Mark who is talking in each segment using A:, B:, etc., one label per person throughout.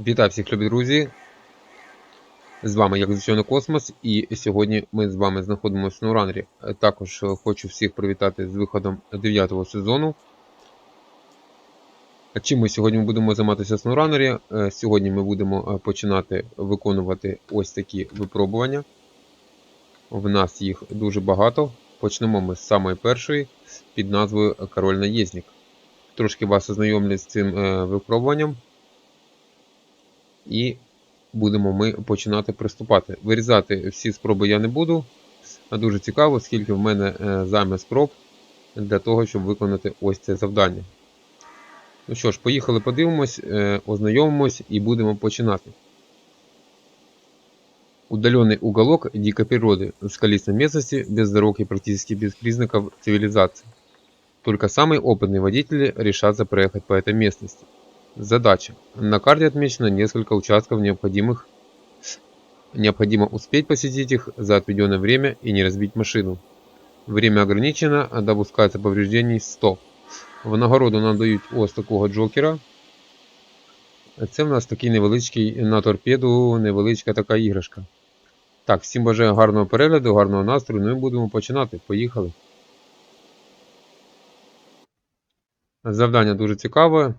A: Вітаю всіх любі друзі! З вами, як звичайно, Космос, і сьогодні ми з вами знаходимося на Уранері. Також хочу всіх привітати з виходом 9 сезону. Чим ми сьогодні будемо займатися SnowRunner? Е, Сьогодні ми будемо е, починати виконувати ось такі випробування. В нас їх дуже багато. Почнемо ми з самої першої під назвою Король Наєзнік. Трошки вас ознайомлю з цим е, випробуванням. І будемо ми починати приступати. Вирізати всі спроби я не буду. А Дуже цікаво, скільки в мене е, займе спроб для того, щоб виконати ось це завдання. Ну що ж, поїхали, подивимось, е, ознайомимось і будемо починати. Удаленный уголок дикой природы, в скалистой местности, без дорог и практически без признаков цивилизации. Только самые опытные водители решатся проехать по этой местности. Задача. На карте отмечено несколько участков необходимых. Необходимо успеть посетить их за отведенное время и не разбить машину. Время ограничено, а допускается повреждений 100. В нагороду нам дають ось такого джокера. Це в нас такий невеличкий на торпеду, невеличка така іграшка. Так, всім бажаю гарного перегляду, гарного настрою. Ну і будемо починати. Поїхали. Завдання дуже цікаве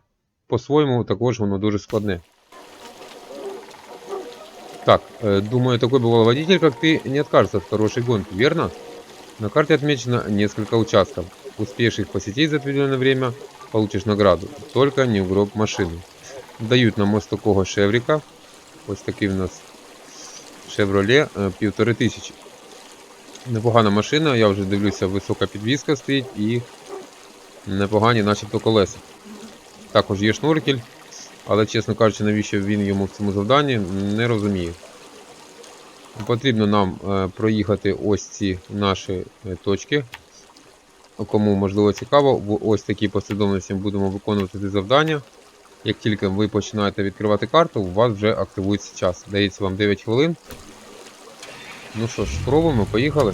A: По-своєму також воно дуже складне. Так, э, думаю, такой бывалый водитель, как ты, не откажется от хорошей гонки, верно? На карте отмечено несколько участков. Успеешь их посетить за определенное время, получишь награду. Только не в гроб машины. Дають нам ось такого шеврика. Ось такий в нас Chevrolet е, півтори тисячі. Непогана машина, я вже дивлюся, висока підвізка стоїть і непогані начебто колеса. Також є шнуркель, але, чесно кажучи, навіщо він йому в цьому завданні, не розумію. Потрібно нам е, проїхати ось ці наші е, точки. Кому можливо цікаво, в ось такій послідовності будемо виконувати ці завдання. Як тільки ви починаєте відкривати карту, у вас вже активується час. Дається вам 9 хвилин. Ну що ж, спробуємо, поїхали.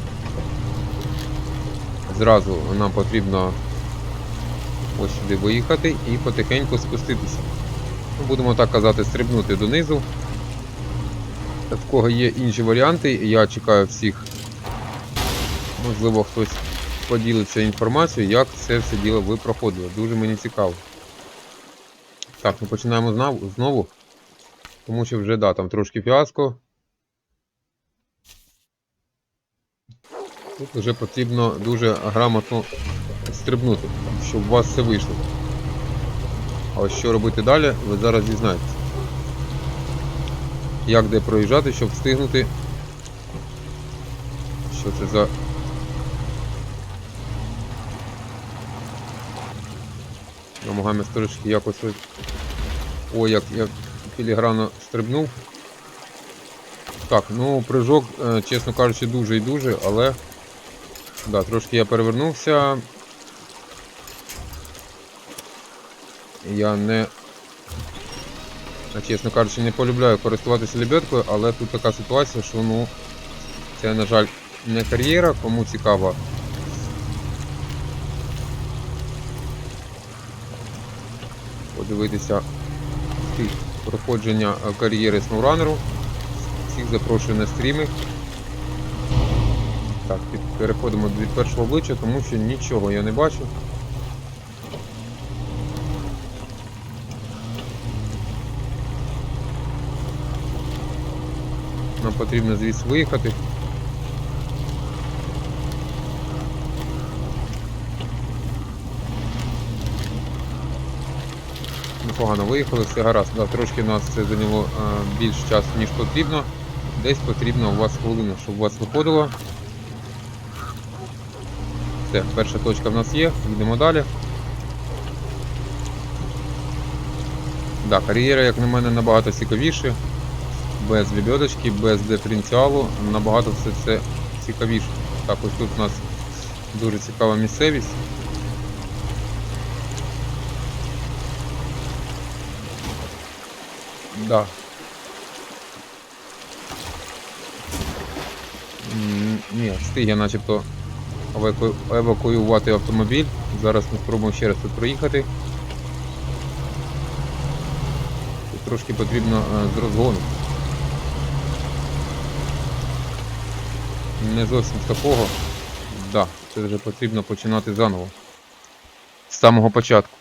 A: Зразу нам потрібно ось сюди виїхати і потихеньку спуститися. Ну, Будемо так казати, стрибнути донизу. В кого є інші варіанти, я чекаю всіх. Можливо, хтось поділиться інформацією, як це все діло ви проходили. Дуже мені цікаво. Так, ми починаємо знову. Тому що вже да, там трошки фіаско. Тут вже потрібно дуже грамотно стрибнути, щоб у вас все вийшло. А що робити далі, ви зараз дізнаєтесь. Як де проїжджати, щоб встигнути. Що це за. Намагаємось трошки якось ось. О, як я філігранно стрибнув. Так, ну прыжок, е, чесно кажучи, дуже і дуже, але. Да, трошки я перевернувся. Я не. Чесно кажучи, не полюбляю користуватися лебедкою, але тут така ситуація, що ну. Це, на жаль, не кар'єра, кому цікаво. Подивитися стиль проходження кар'єри SnowRunner. Всіх запрошую на стріми. Так, переходимо від першого обличчя, тому що нічого я не бачу. Нам потрібно звідси виїхати. Непогано виїхали, все гаразд. Да, трошки нас це зайняло е, більш часу, ніж потрібно. Десь потрібно у вас хвилина, щоб у вас виходило. Все, перша точка в нас є, йдемо далі. Да, кар'єра, як на мене, набагато цікавіше. Без лебедочки, без диференціалу, набагато все це цікавіше. Так, ось тут у нас дуже цікава місцевість. Да. Ні, встиг я начебто евакуювати автомобіль. Зараз ми спробуємо ще раз тут проїхати. Тут трошки потрібно е, з розгону. Не зовсім такого. Да, це вже потрібно починати заново. З самого початку.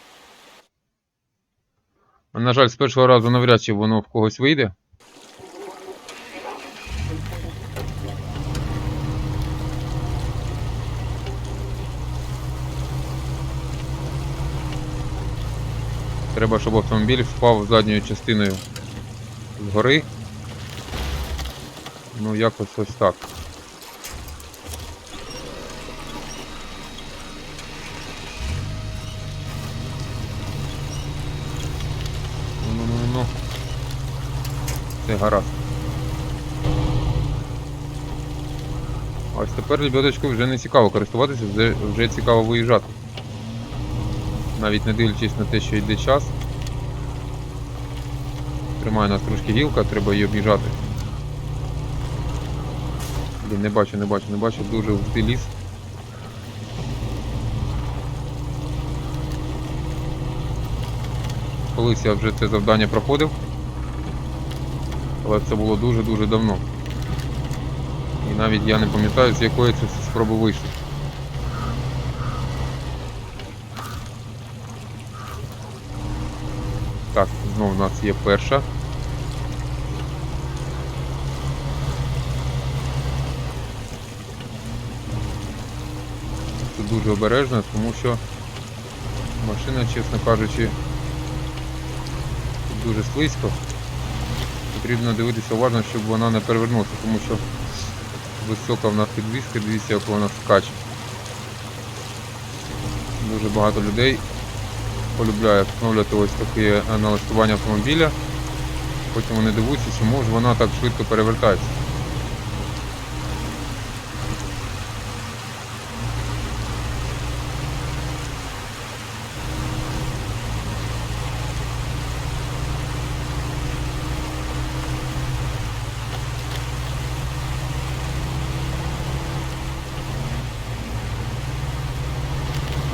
A: На жаль, з першого разу навряд чи воно в когось вийде. Треба, щоб автомобіль впав задньою частиною згори. Ну, якось ось так. Гаразд. Ось тепер лебедочку вже не цікаво користуватися, вже, вже цікаво виїжджати. Навіть не дивлячись на те, що йде час. Тримає нас трошки гілка, треба її об'їжджати. Не бачу, не бачу, не бачу, дуже густий ліс. Колись я вже це завдання проходив. Але це було дуже-дуже давно. І навіть я не пам'ятаю, з якої це спроби вийшло. Так, знову в нас є перша. Це дуже обережно, тому що машина, чесно кажучи, дуже слизько. Потрібно дивитися уважно, щоб вона не перевернулася, тому що висока в нас підвіска, дивіться, як вона скаче. Дуже багато людей полюбляє встановлювати ось таке налаштування автомобіля. Потім вони дивуються, чому ж вона так швидко перевертається.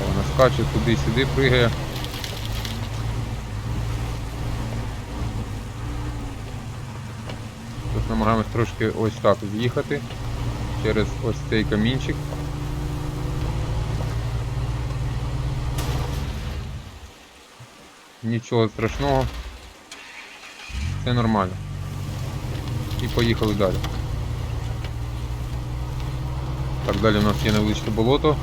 A: Вона скаче туди-сюди, пригає. Тут намагаємось трошки ось так з'їхати через ось цей камінчик. Нічого страшного. Все нормально. І поїхали далі. Так, далі у нас є невеличке болото.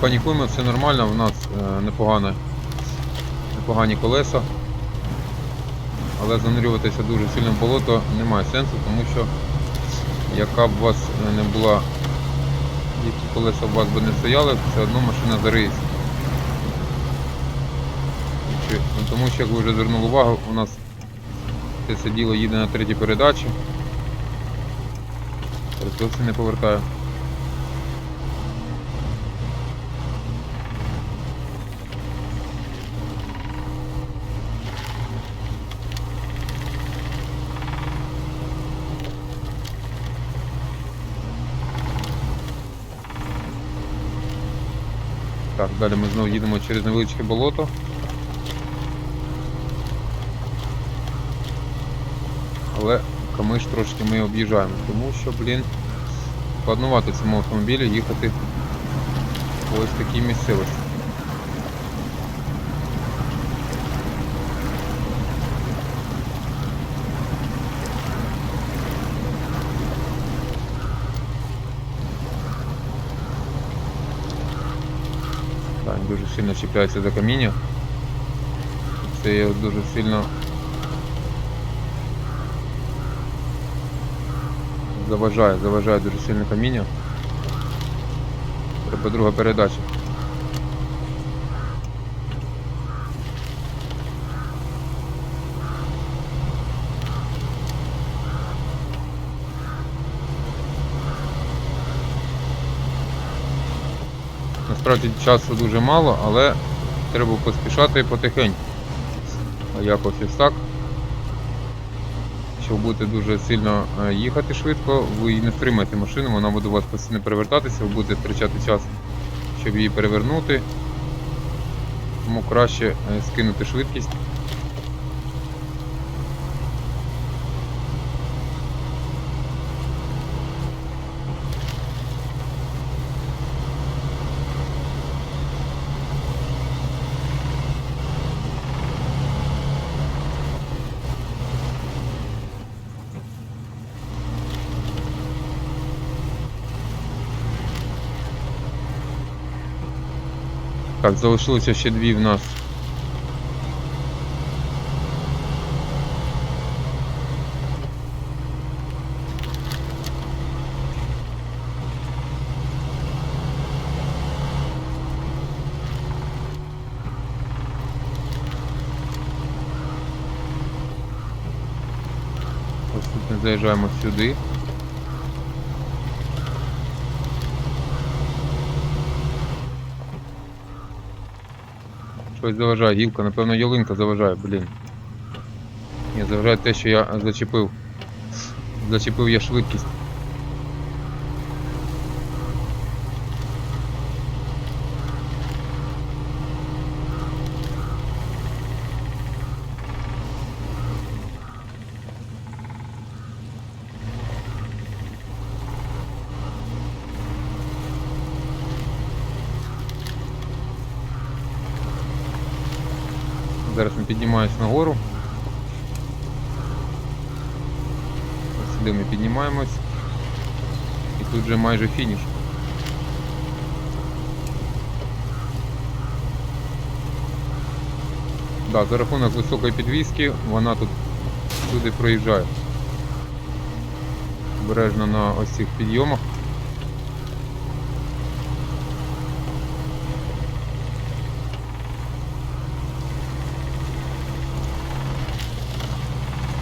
A: Панікуємо, все нормально, у нас е, непогане, непогані колеса. Але занурюватися дуже сильно в болото немає сенсу, тому що яка б у вас не була, які колеса у вас би не стояли, все одно машина зариється. Ну, Тому що, як ви вже звернули увагу, у нас це діло їде на третій передачі. Зовсім не повертаю. Так, далі ми знову їдемо через невеличке болото. Але камиш трошки ми об'їжджаємо, тому що, блін, складнувато цьому автомобілі їхати ось такій місцевості. Дуже сильно чіпляється за каміння. Це його дуже сильно заважає, заважає дуже сильно каміння. Треба друга передача. Насправді часу дуже мало, але треба поспішати потихеньку. Якось ось так. Якщо будете дуже сильно е, їхати швидко, ви не втримаєте машину, вона буде у вас постійно перевертатися, ви будете втрачати час, щоб її перевернути. Тому краще е, скинути швидкість. Так, залишилося ще дві в нас. Заїжджаємо сюди. Щось заважає, гілка, напевно, ялинка заважає, блін. Ні, заважає те, що я зачепив. Зачепив я швидкість. Зараз ми піднімаємось нагору. Ось сюди ми піднімаємось. І тут вже майже фініш. Да, за рахунок високої підвіски вона тут сюди проїжджає. Обережно на ось цих підйомах.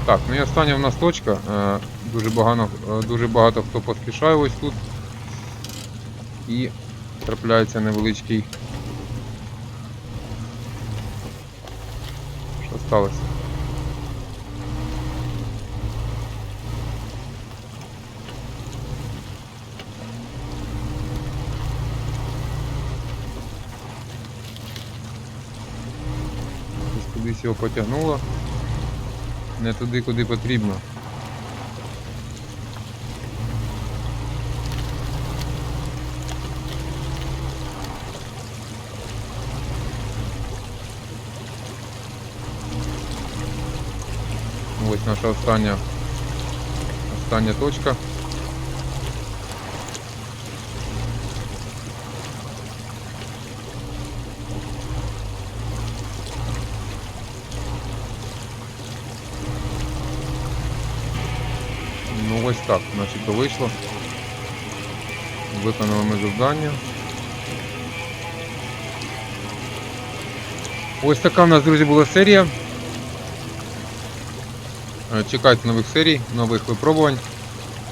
A: Так, ну і остання в нас точка. Е, Дуже багато, е, дуже багато хто поспішає ось тут. І трапляється невеличкий. Що сталося? Десь кудись його потягнуло. Не туди, куди потрібно. Ось наша остання остання точка. Ну ось так, начебто вийшло. Виконали ми завдання. Ось така в нас, друзі, була серія. Е, Чекайте нових серій, нових випробувань.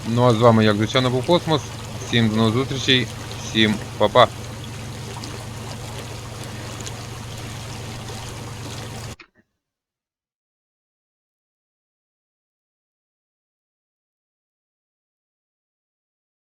A: Ну а з вами, як звичайно, був Космос. Всім до нових зустрічей, всім па-па!